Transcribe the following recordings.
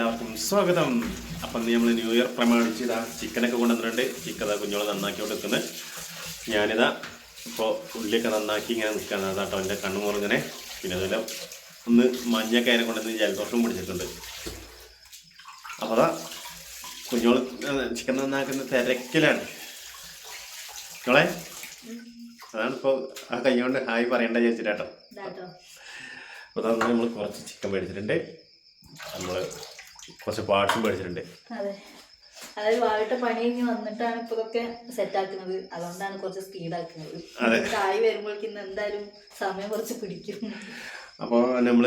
എല്ലാവർക്കും സ്വാഗതം. അപ്പം നമ്മൾ ന്യൂ ഇയർ പ്രമാണിച്ച് ഇതാ ചിക്കനൊക്കെ കൊണ്ടുവന്നിട്ടുണ്ട്. ചിക്കൻ അതാ കുഞ്ഞോളെ കൊടുക്കുന്നത് നിൽക്കുന്നത് ഞാനിതാ ഇപ്പോൾ ഉള്ളിയൊക്കെ നന്നാക്കി ഇങ്ങനെ നിൽക്കുകയാണ് അതാട്ടോ എന്റെ കണ്ണു ഇങ്ങനെ പിന്നെ അതുപോലെ ഒന്ന് മഞ്ഞൊക്കെ അതിനെ കൊണ്ടുവന്ന് ജലദോഷം പിടിച്ചിട്ടുണ്ട്. അപ്പോൾ അതാ കുഞ്ഞോൾ ചിക്കൻ നന്നാക്കുന്ന തിരക്കിലാണ്. കുഞ്ഞോളെ അതാണ് ഇപ്പോൾ ആ കൈ കൊണ്ട് ഹായ് പറയണ്ട ചേച്ചിട്ടാട്ടോ. ഇതാട്ടോ. അപ്പോൾ നമ്മൾ കുറച്ച് ചിക്കൻ മേടിച്ചിട്ടുണ്ട്. നമ്മൾ കുറച്ച് പാർട്സും പഠിച്ചിട്ടുണ്ട്. അതെ. അതായത് വാഴത്തെ പണി കഴിഞ്ഞ് വന്നിട്ടാണ് ഇപ്പൊ ഇതൊക്കെ സെറ്റ് ആക്കുന്നത്. അതുകൊണ്ടാണ് കുറച്ച് സ്പീഡാക്കുന്നത് വരുമ്പോഴേക്കും എന്തായാലും സമയം കുറച്ച് പിടിക്കും. അപ്പോൾ നമ്മൾ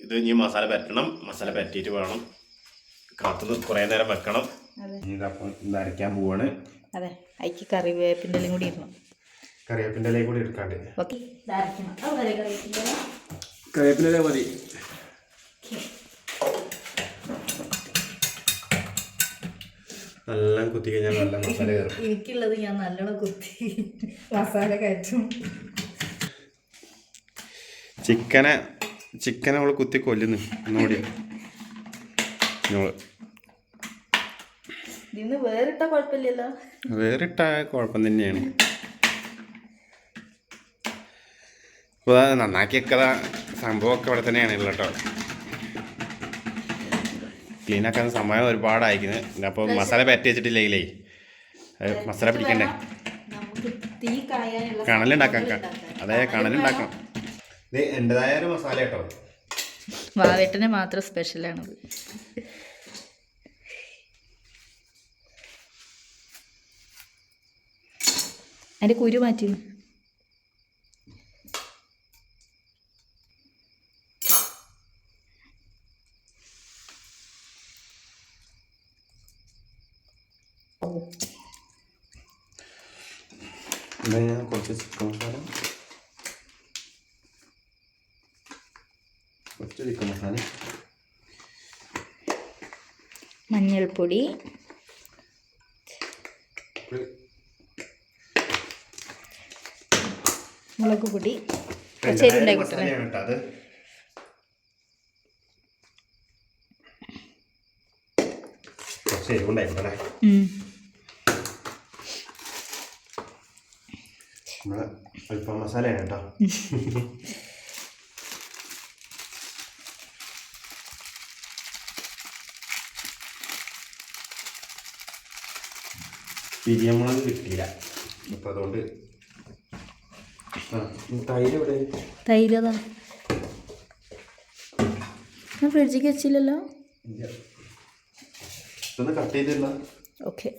ഇത് ഇനി മസാല പരട്ടണം മസാല പരട്ടിയിട്ട് വേണം. കാത്തുനിന്ന് കുറേ നേരം വെക്കണം. ഇതപ്പം അരയ്ക്കാൻ പോവാണ്. അതെ. അയക്ക് കറിവേപ്പിന്റെ ഇലയും കൂടി ഇടണം. കറിവേപ്പിന്റെ ഇലയും കൂടി എടുക്കാണ്ട്. ഓക്കെ. കറിവേപ്പിന്റെ ഇല മതി. നല്ല കുത്തി കഴിഞ്ഞാൽ നല്ല മസാല കയറും. എനിക്കുള്ളത് ഞാൻ നല്ലോണം കുത്തി മസാല കയറ്റും. ചിക്കനെ ചിക്കനെ അവൾ കുത്തി കൊല്ലുന്നു. ഒന്നുകൂടി വേറിട്ട കുഴപ്പമില്ലല്ലോ. വേറിട്ട കുഴപ്പം തന്നെയാണ്. നന്നാക്കിയൊക്കെ സംഭവമൊക്കെ ഇവിടെ തന്നെയാണ് ഉള്ളത് കേട്ടോ. ക്ലീൻ ആക്കാൻ സമയം ഒരുപാട് അയക്കുന്നത് അപ്പോൾ മസാല പറ്റി വെച്ചിട്ടില്ലേ മസാല പിടിക്കണ്ടേ? നമുക്ക് തീ കായാനുള്ള കണലുണ്ടാക്കാം അതെ കണലുണ്ടാക്കാം. ഇത് എന്റെതായ ഒരു മസാല കേട്ടോ. വാവേട്ടന് മാത്രം സ്പെഷ്യലാണത് അതിന്റെ കുരു മാറ്റി ഞാൻ കുറച്ച് ചിക്കൻ മസാല കുറച്ച് ചിക്കൻ മസാല മഞ്ഞൾപ്പൊടി മുളക് പൊടി പച്ചരി ഉണ്ടായിക്കോട്ടെ മസാലയാണ് കേട്ടോ അത് കുറച്ച് എരിവുണ്ടായിക്കോട്ടെ നമ്മളെ അല്പം മസാലയാണ് കേട്ടോ. പിരിയമുളക് കിട്ടിയില്ല. അപ്പം അതുകൊണ്ട് തൈര് ഇവിടെ തൈര് അതാ. ഞാൻ ഫ്രിഡ്ജിക്ക് വെച്ചില്ലല്ലോ. ഇതൊന്ന് കട്ട് ചെയ്തില്ല ഓക്കെ.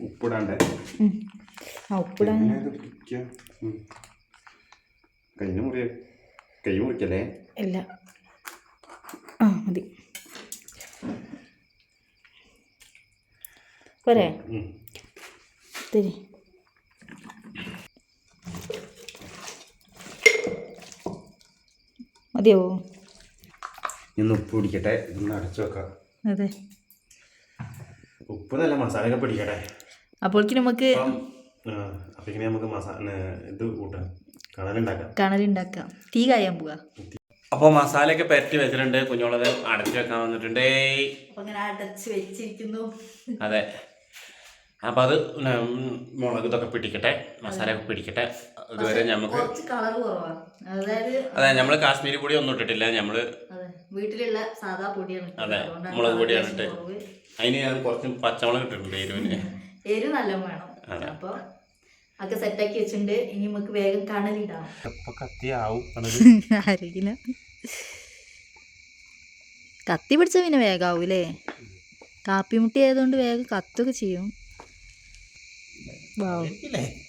ഉപ്പിടാണ്ട്. ഉപ്പിടാൻ. കയ്യിന് മുറിയ കൈ മുറിക്കല്ലേ? ഇല്ല. ആ മതി. പോരെ. തരി മതിയാവോ? ഇന്ന് ഉപ്പ് പിടിക്കട്ടെ. ഇതൊന്ന് അടച്ചു വെക്കാം. അതെ. ഉപ്പ് നല്ല മസാലയൊക്കെ പിടിക്കട്ടെ. അപ്പോഴേക്ക് നമുക്ക് നമുക്ക് മസാല ഇത് കൂട്ടാം. കണലുണ്ടാക്കാം. തീ കായാൻ പോവാ. അപ്പോൾ മസാലയൊക്കെ പരട്ടി വെച്ചിട്ടുണ്ട്. കുഞ്ഞോളത് അടച്ചു വെക്കാൻ വന്നിട്ടുണ്ട്. അടച്ച് വെച്ചിരിക്കുന്നു. അതെ. അപ്പം അത് മുളക് ഇതൊക്കെ പിടിക്കട്ടെ. മസാല ഒക്കെ പിടിക്കട്ടെ. ഇതുവരെ നമുക്ക് കുറച്ച് കളർ കുറവാ. അതായത് അതെ നമ്മൾ കാശ്മീരി പൊടി ഒന്നും ഇട്ടിട്ടില്ല. നമ്മൾ അതെ വീട്ടിലുള്ള സാധാ പൊടിയാണ്. അതെ, മുളക് പൊടിയാണ് ലേശം ഇട്ടത്. അതിന് ഞാൻ കുറച്ച് പച്ചമുളക് ഇട്ടിട്ടുണ്ട് എരിവിന്. എരിവ് നല്ല വേണം. അതെ. അപ്പൊ ഒക്കെ സെറ്റാക്കി വെച്ചിട്ടുണ്ട്. ഇനി നമുക്ക് വേഗം കണലിടാം അറിയില്ല കത്തി പിടിച്ച പിന്നെ വേഗാവൂലേ? കാപ്പിമുട്ടി ആയതുകൊണ്ട് വേഗം കത്തൊക്കെ ചെയ്യും.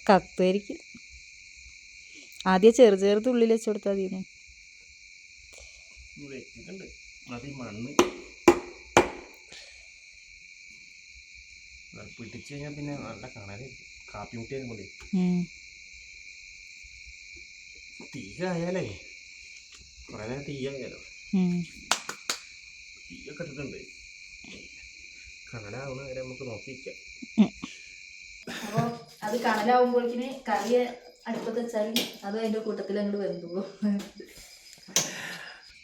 കത്തുമായിരിക്കും ആദ്യം ചെറു ചെറുത് ഉള്ളിൽ വെച്ചു കൊടുത്താൽ മതി മണ്ണ്. പിടിച്ചു കഴിഞ്ഞാൽ പിന്നെ നല്ല കാണാൻ കാപ്പി മുട്ടിയാലും കൊണ്ട് തീ ആയാലേ കുറേ നേരം തീ ആയാലോ തീയൊക്കെ ഇട്ടിട്ടുണ്ട്. കനലാവുന്ന വരെ നമുക്ക് നോക്കിയിരിക്കാം അപ്പോൾ അത് കണലാവുമ്പോഴേക്കിന് കറി അടുപ്പത്ത് വെച്ചാൽ അത് അതിന്റെ കൂട്ടത്തിൽ അങ്ങോട്ട് വെന്തു പോകും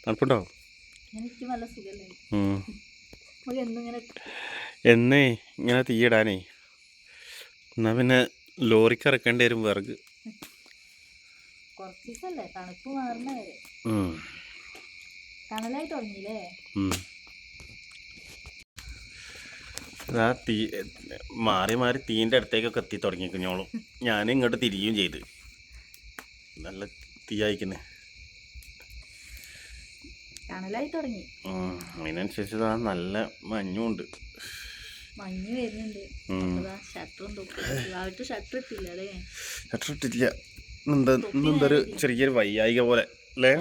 തണുപ്പുണ്ടോ? എനിക്ക് നല്ല സുഖമല്ലേ. നമുക്ക് എന്നും എന്നേ ഇങ്ങനെ തീയിടാനേ. എന്നാ പിന്നെ ലോറിക്ക് ഇറക്കേണ്ടി വരും വിറക്. തീ മാറി മാറി തീന്റെ അടുത്തേക്കൊക്കെ എത്തി തുടങ്ങി കുഞ്ഞോളും ഞാൻ ഇങ്ങോട്ട് തിരിയുകയും ചെയ്ത്. നല്ല തീ അയക്കുന്നേ അതിനനുസരിച്ച് നല്ല മഞ്ഞുണ്ട് മഞ്ഞ് വരുന്നുണ്ട്. ഷട്ടർ ഇട്ടില്ല അല്ലേ? ഷട്ടർ ഇട്ടില്ല ഇന്നെന്താ ചെറിയൊരു വയ്യായിക പോലെ അല്ലേ?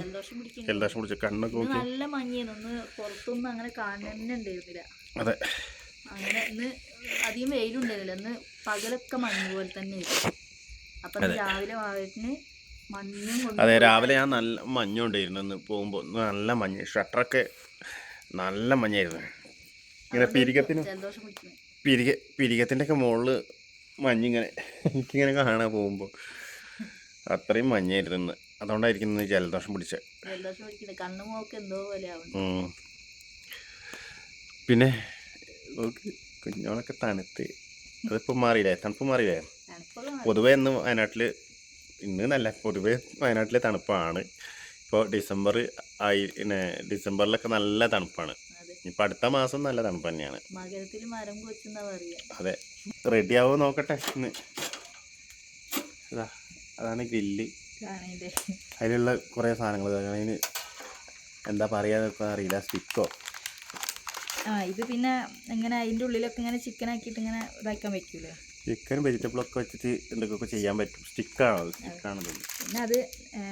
ജലദോഷം പിടിച്ചു. കണ്ണൊക്കെ നോക്കി. നല്ല മഞ്ഞാണ് ഒന്ന് പുറത്തൊന്നും അങ്ങനെ കാണുന്നുണ്ടായിരുന്നില്ല അതെ. അങ്ങനെ ഇന്ന് അധികം വെയിലുണ്ടായിരുന്നില്ല ഇന്ന് പകലൊക്കെ മഞ്ഞ് പോലെ തന്നെ അപ്പൊ രാവിലെ വാഴത്തിന് അതെ രാവിലെ ഞാൻ നല്ല മഞ്ഞുണ്ടായിരുന്നു ഇന്ന് പോകുമ്പോൾ നല്ല മഞ്ഞ്. ഷട്ടറൊക്കെ നല്ല മഞ്ഞായിരുന്നു. ഇങ്ങനെ പിരികത്തിന് പിരിക പിരികത്തിന്റെ ഒക്കെ മുകളിൽ മഞ്ഞിങ്ങനെ എനിക്കിങ്ങനെ കാണാൻ പോകുമ്പോൾ അത്രയും മഞ്ഞായിരുന്നു അതുകൊണ്ടായിരിക്കും ജലദോഷം പിടിച്ചത് പിന്നെ കുഞ്ഞോളൊക്കെ തണുത്ത്. അതിപ്പോൾ മാറിയില്ലേ? തണുപ്പ് മാറിയില്ലേ. പൊതുവെ ഇന്ന് വയനാട്ടിൽ ഇന്ന് നല്ല പൊതുവെ വയനാട്ടിലെ തണുപ്പാണ്. ഇപ്പോൾ ഡിസംബർ ആയി പിന്നെ ഡിസംബറിലൊക്കെ നല്ല തണുപ്പാണ്. ഇപ്പം അടുത്ത മാസം നല്ല തണുപ്പ് തന്നെയാണ്. മകരത്തിൽ മരം കൊച്ചെന്നാ അതെ. റെഡി ആവോ നോക്കട്ടെ ഇന്ന്? ഇതാ അതാണ് ഗ്രില്ല് അതിലുള്ള കുറേ സാധനങ്ങൾ അതിന് എന്താ പറയാ അറിയില്ല സ്റ്റിക്കോ ആ ഇത് പിന്നെ ഇങ്ങനെ അതിന്റെ ഉള്ളിലൊക്കെ ഇങ്ങനെ ചിക്കൻ ആക്കിയിട്ട് ഇങ്ങനെ ഇതാക്കാൻ പറ്റൂലേ? ചിക്കൻ വെജിറ്റബിളൊക്കെ വെച്ചിട്ട് എന്തൊക്കെ ചെയ്യാൻ പറ്റും. സ്റ്റിക്കാണോ സ്റ്റിക്കാണോ പിന്നെ അത്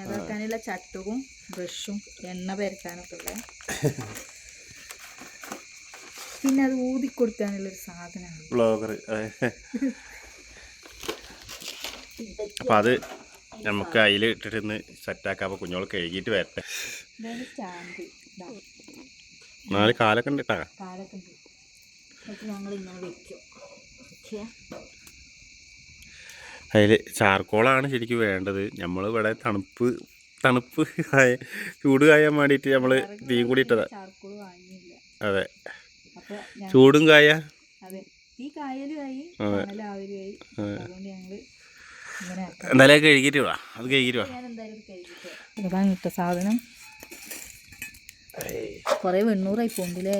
ഇതാക്കാനുള്ള ചട്ടവും ബ്രഷും എണ്ണ പരത്താനൊക്കെ ഉള്ള. പിന്നെ അത് ഊതി കൊടുക്കാനുള്ളൊരു സാധനമാണ്. ബ്ലോഗർ അപ്പം അത് നമുക്ക് അതിൽ ഇട്ടിട്ട് ഇന്ന് സെറ്റാക്കാം. അപ്പോൾ കുഞ്ഞോൾ കഴുകിയിട്ട് വരട്ടെ. നാല് കാലൊക്കെ ഉണ്ട് കേട്ടാ കാലൊക്കെ ഉണ്ട്. എന്നിട്ട് ഞങ്ങൾ ഇങ്ങനെ വെക്കും. പക്ഷേ അതിൽ ചാർക്കോളാണ് ശരിക്കും വേണ്ടത്. നമ്മൾ ഇവിടെ തണുപ്പ് തണുപ്പ് ചൂട് കായാൻ വേണ്ടിയിട്ട് നമ്മൾ തീയും കൂടി ഇട്ടതാ ചാർക്കോൾ വാങ്ങിയില്ല. അതെ. അപ്പൊ ചൂടും കായ? അതെ. ഈ കായലുമായി അതുകൊണ്ട് ഞങ്ങൾ ഇങ്ങനെ ആക്കാം. എന്തായാലും കഴുകിട്ട് വാ. അത് കഴുകിട്ട് വാ. അതാണ് സാധനം. കൊറേ വെണ്ണൂറായി പോണ്ടില്ലേ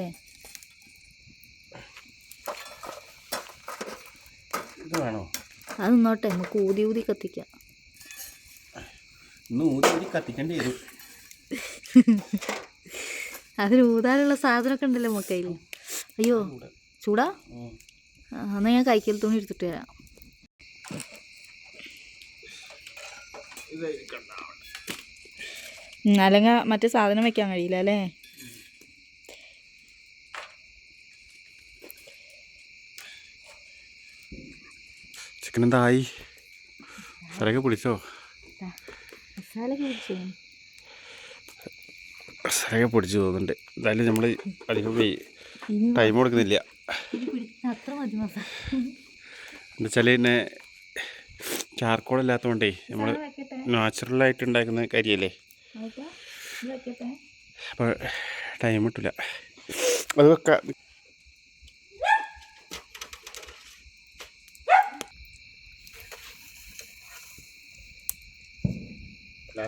ഇത് വേണോ? അത് നോട്ടെ നമുക്ക് ഊതി ഊതി കത്തിക്കാം. ഇന്ന് ഊതി ഊതി കത്തിക്കേണ്ടി വരും. ഊതാനുള്ള സാധനമൊക്കെ ഉണ്ടല്ലോ നമുക്ക് കയ്യിൽ അയ്യോ ചൂടാ? എന്നാ ഞാൻ കൈക്കൽ തുണി എടുത്തിട്ട് വരാം. ഉം, അല്ലെങ്കിൽ മറ്റേ സാധനം വെക്കാൻ കഴിയില്ല അല്ലേ? ചിക്കൻ എന്തായി? സ്ഥലമൊക്കെ പിടിച്ചോ? മസാല പിടിച്ചു? പോകുന്നുണ്ട്. എന്തായാലും നമ്മൾ ഇനി ടൈം കൊടുക്കുന്നില്ല. ഇനി പിടിച്ച അത്ര മതി മസാല എന്താ വെച്ചാൽ പിന്നെ ചാർക്കോൾ ഇല്ലാത്തതുകൊണ്ടേ നമ്മൾ നാച്ചുറൽ ആയിട്ട് നാച്ചുറലായിട്ട് ഉണ്ടാക്കുന്ന കരിയല്ലേ? നോക്കാം ഇത് വെക്കട്ടെ? അപ്പോൾ ടൈം കിട്ടില്ല അത് വെക്കാം.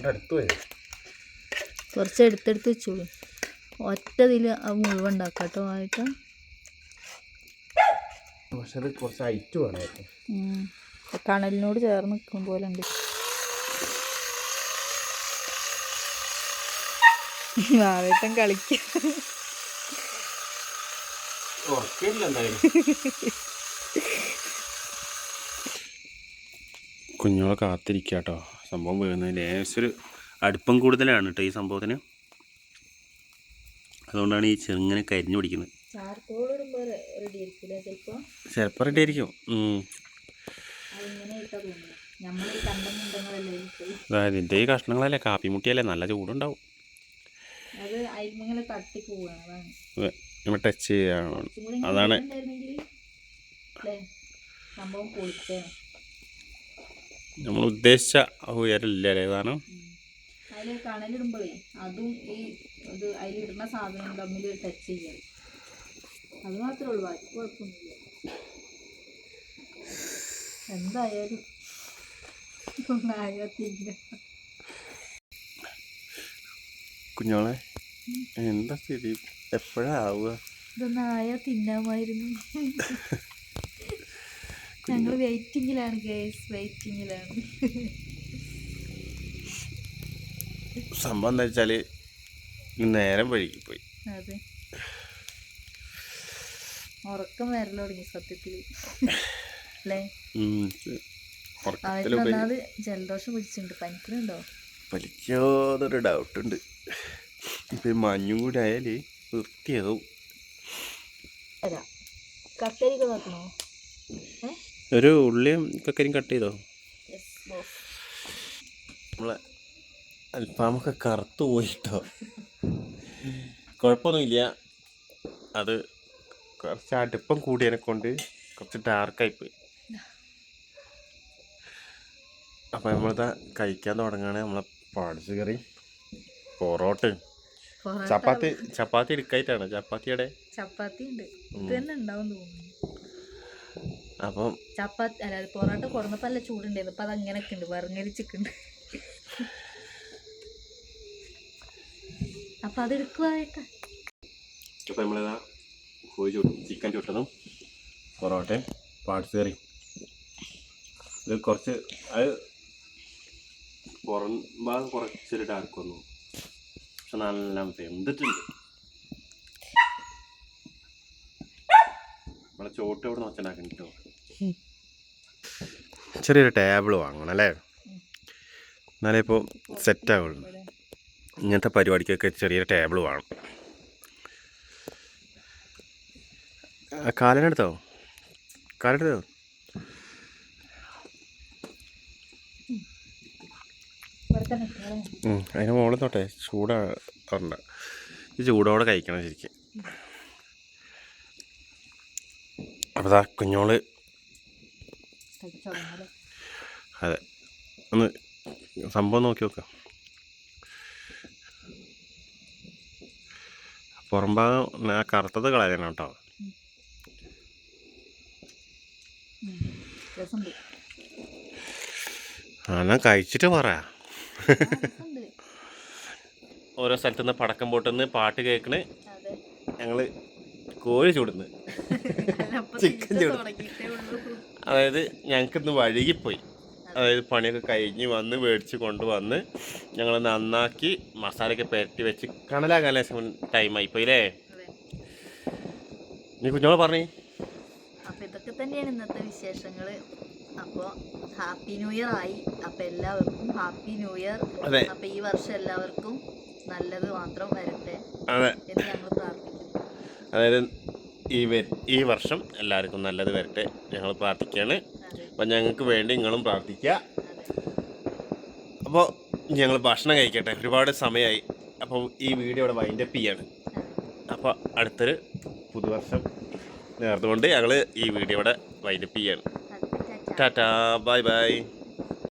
അടുത്ത് പോയി. കുറച്ച് എടുത്തെടുത്ത് വെച്ചോളൂ. ഒറ്റ ഇതിൽ അത് മുഴുവൻ ഉണ്ടാക്കാം കേട്ടോ ആയിട്ട്. പക്ഷെ അത് കുറച്ച് ഹൈറ്റ് കണലിനോട് ചേർന്ന് നിൽക്കും പോലെ ഉണ്ട്. വാവേട്ടൻ കളിക്ക. കുഞ്ഞുങ്ങളെ കാത്തിരിക്കാട്ടോ. സംഭവം വീഴുന്നതിൽ ലേശൊരു അടുപ്പം കൂടുതലാണ് കേട്ടോ ഈ സംഭവത്തിന്. അതുകൊണ്ടാണ് ഈ ചെറുങ്ങനെ കരിഞ്ഞു പിടിക്കുന്നത്. ചിലപ്പോൾ റെഡി ആയിരിക്കും. ഇതിന്റെ ഈ കഷ്ണങ്ങളല്ലേ? കാപ്പി മുട്ടിയല്ലേ? നല്ല ചൂടുണ്ടാവും. ടച്ച് ഇങ്ങനെ അതാണ്. നമ്മൾ ഉദ്ദേശിച്ച ഉയരല്ലേ ഉയരമില്ല സാധനം അതിൽ കണലിടുമ്പോഴേ അതും ഈ അത് അതിലിടുന്ന സാധനം തമ്മിൽ ടച്ച് ചെയ്യാം. അത് മാത്രമേ ഉള്ളൂ ബാക്കി കുഴപ്പമൊന്നുമില്ല. എന്തായാലും ഒന്നാകത്തില്ല. കുഞ്ഞോളെ എന്താ സ്ഥിതി? എപ്പോഴാവുക ഇതൊന്നായ തിന്നാമായിരുന്നു. ഞങ്ങൾ വെയിറ്റിങ്ങിലാണ് ഗേസ് വെയിറ്റിങ്ങിലാണ് സംഭവം എന്താ വെച്ചാൽ നേരം വഴുകി പോയി അതെ. ഉറക്കം വരല തുടങ്ങി സത്യത്തിൽ അല്ലേ? ജലദോഷം പിടിച്ചിട്ടുണ്ട്. പനിക്കുന്നുണ്ടോ? വലിക്കാതൊരു ഡൗട്ടുണ്ട്. ഇപ്പൊ ഈ മഞ്ഞും കൂടി ആയാൽ വൃത്തിയാവും. കക്കരിക്ക നോക്കണോ ഒരു ഉള്ളിയും കക്കരിയും കട്ട് ചെയ്തോ? നമ്മളെ അൽഫാമൊക്കെ കറുത്തു പോയിട്ടോ. കുഴപ്പമൊന്നുമില്ല. അത് കുറച്ച് അടുപ്പം കൂടിയതിനെ കൊണ്ട് കുറച്ച് ഡാർക്കായി പോയി അപ്പം നമ്മളിതാ കഴിക്കാൻ തുടങ്ങുകയാണ് നമ്മളെ പാടിച്ച് കറി പൊറോട്ട ചപ്പാത്തി ചപ്പാത്തി എടുക്കായിട്ടാണ്. ചപ്പാത്തിയുടെ ചപ്പാത്തി ഉണ്ട്. ഇത് തന്നെ ഉണ്ടാവും തോന്നുന്നു. അപ്പം ചപ്പാത്തി അല്ല പൊറോട്ട കുറഞ്ഞപ്പോ അല്ല ചൂടുണ്ടായിരുന്നു. അപ്പം അത് അങ്ങനെയൊക്കെ ഉണ്ട്. വറങ്ങരിച്ചിട്ടുണ്ട് അപ്പൊ അത് എടുക്കുവായിട്ട് അപ്പം നമ്മളിതാ കോഴി ചുട്ടും ചിക്കൻ ചുട്ടതും പൊറോട്ടയും പാട്സ് കറി ഇത് കുറച്ച് അത് പുറം ഭാഗം കുറച്ചൊരു ഡാർക്ക് വന്നു. പക്ഷെ നല്ല വെന്തിട്ടുണ്ട്. നമ്മളെ ചോട്ട് എവിടെ നിന്ന് വെച്ചുണ്ടാക്കണം കേട്ടോ ചെറിയൊരു ടേബിൾ വാങ്ങണം അല്ലേ? എന്നാലേ ഇപ്പോൾ സെറ്റ് ആവുള്ളൂ. ഇങ്ങനത്തെ പരിപാടിക്കൊക്കെ ചെറിയൊരു ടേബിൾ വേണം. കാലിനെടുത്തോ കാലെടുത്തോ അതിന് മുകളിൽ തൊട്ടെ ചൂടാ ഈ ചൂടോടെ കഴിക്കണം ശരിക്കും. അപ്പോൾ ആ കുഞ്ഞോൾ അതെ. ഒന്ന് സംഭവം നോക്കി നോക്കാം. പുറം ഭാഗം ആ കറുത്തത് കളയണം കേട്ടോ ആ കഴിച്ചിട്ട് പറ. ഓരോ സ്ഥലത്തുനിന്ന് പടക്കം പൊട്ടുന്ന് പാട്ട് കേൾക്കണ്. ഞങ്ങൾ ഞങ്ങൾ കോഴി ചൂടുന്ന്. ചിക്കൻ ചൂട്. അതായത് ഞങ്ങൾക്കിന്ന് വഴുകിപ്പോയി. അതായത് പണിയൊക്കെ കഴിഞ്ഞ് വന്ന് മേടിച്ച് കൊണ്ടുവന്ന് ഞങ്ങൾ നന്നാക്കി മസാലയൊക്കെ പുരട്ടി വെച്ച് കണലാകാൻ ലേശം ടൈമായി പോയി അല്ലേ നീ കുഞ്ഞോളെ പറഞ്ഞേ. അപ്പൊ ഇതൊക്കെ തന്നെയാണ് ഇന്നത്തെ വിശേഷങ്ങൾ അപ്പോൾ ഹാപ്പി ന്യൂ ഇയർ ആയി. അപ്പോൾ എല്ലാവർക്കും ഹാപ്പി ന്യൂ ഇയർ അപ്പോൾ ഈ വർഷം എല്ലാവർക്കും നല്ലത് മാത്രം വരട്ടെ അതെ. എന്ന് ഞങ്ങൾ പ്രാർത്ഥിക്കുന്നു. അതായത് ഈ ഈ വർഷം എല്ലാവർക്കും നല്ലത് വരട്ടെ ഞങ്ങൾ പ്രാർത്ഥിക്കുകയാണ്. അപ്പം ഞങ്ങൾക്ക് വേണ്ടി നിങ്ങളും പ്രാർത്ഥിക്കുക. അപ്പോൾ ഞങ്ങൾ ഭക്ഷണം കഴിക്കട്ടെ. ഒരുപാട് സമയമായി. അപ്പോൾ ഈ വീഡിയോ ഇവിടെ വൈൻഡപ്പ് ചെയ്യാണ്. അപ്പോൾ അടുത്തൊരു പുതുവർഷം നേർന്നുകൊണ്ട് ഞങ്ങൾ ഈ വീഡിയോ ഇവിടെ വൈൻഡപ്പ് ചെയ്യാണ്. ടാറ്റാ. Bye bye